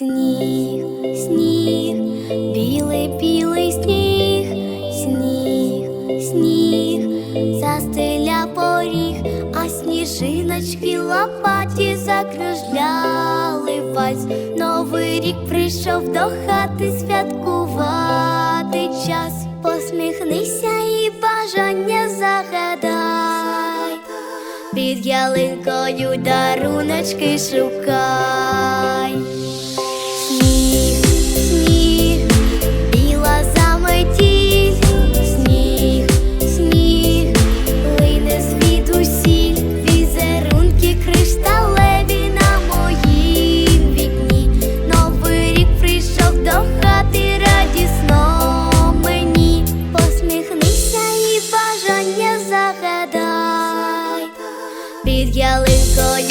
Сніг, сніг, білий, білий сніг, сніг, сніг, застиля поріг, а сніжиночки лопаті закружляли вась. Новий рік прийшов до хати святкувати час. Посміхнися і бажання загадай. Під ялинкою даруночки шукай. Під ялинкою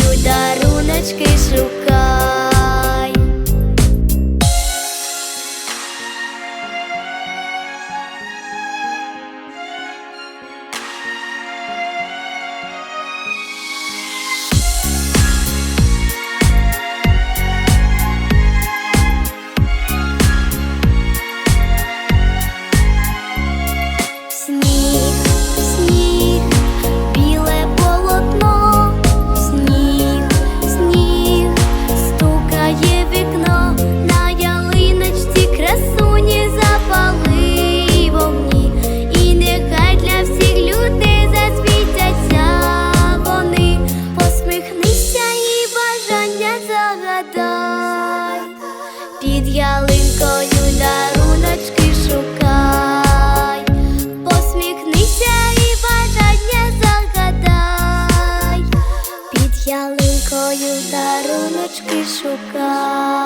загадай, під ялинкою даруночки шукай. Посміхнися і бажання загадай, під ялинкою даруночки шукай.